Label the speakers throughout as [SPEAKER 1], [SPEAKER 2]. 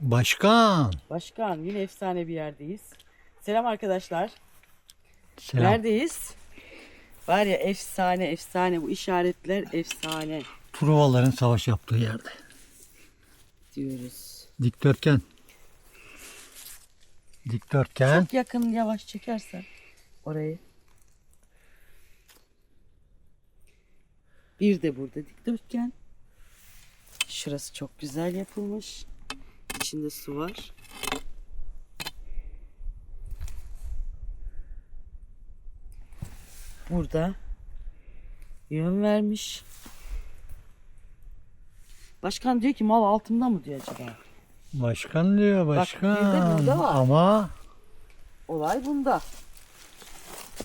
[SPEAKER 1] Başkan.
[SPEAKER 2] Başkan yine efsane bir yerdeyiz. Selam arkadaşlar.
[SPEAKER 1] Selam.
[SPEAKER 2] Neredeyiz? Var ya efsane efsane bu işaretler efsane
[SPEAKER 1] Truvaların savaş yaptığı yerde.
[SPEAKER 2] diyoruz.
[SPEAKER 1] Dikdörtgen. Dikdörtgen.
[SPEAKER 2] Çok yakın yavaş çekersen orayı. Bir de burada dikdörtgen. Şurası çok güzel yapılmış. İçinde su var. Burada yön vermiş. Başkan diyor ki mal altımda mı diyor acaba?
[SPEAKER 1] Başkan diyor
[SPEAKER 2] bir de
[SPEAKER 1] başkan.
[SPEAKER 2] burada var.
[SPEAKER 1] Ama
[SPEAKER 2] Olay bunda.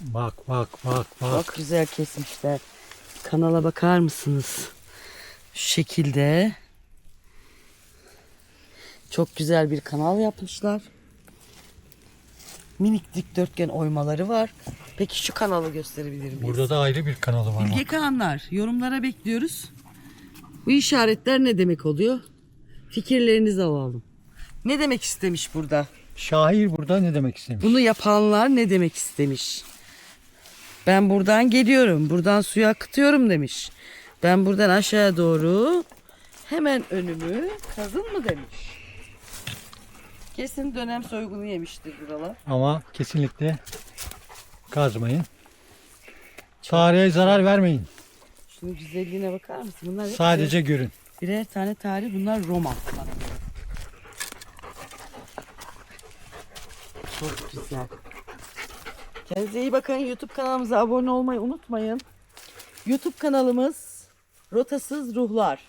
[SPEAKER 1] bak bak bak bak.
[SPEAKER 2] Çok güzel kesmişler. Kanala bakar mısınız? Şu şekilde. Çok güzel bir kanal yapmışlar. Minik dikdörtgen oymaları var. Peki şu kanalı gösterebilir miyiz?
[SPEAKER 1] Burada da ayrı bir kanalı var.
[SPEAKER 2] Bilge. Kağanlar yorumlara bekliyoruz. Bu işaretler ne demek oluyor? Fikirlerinizi alalım. Ne demek istemiş burada?
[SPEAKER 1] Şair burada ne demek istemiş?
[SPEAKER 2] Bunu yapanlar ne demek istemiş? Ben buradan geliyorum, buradan suyu akıtıyorum demiş. Ben buradan aşağıya doğru hemen önümü kazın mı demiş. Kesin dönem soygunu yemiştir buralar.
[SPEAKER 1] Ama kesinlikle kazmayın. Tarihe zarar vermeyin.
[SPEAKER 2] Şunun güzelliğine bakar mısın? Bunlar hep
[SPEAKER 1] Sadece görün.
[SPEAKER 2] birer tane tarih. Bunlar Roma. bana göre. Çok güzel. Kendinize iyi bakın. YouTube kanalımıza abone olmayı unutmayın. YouTube kanalımız Rotasız Ruhlar.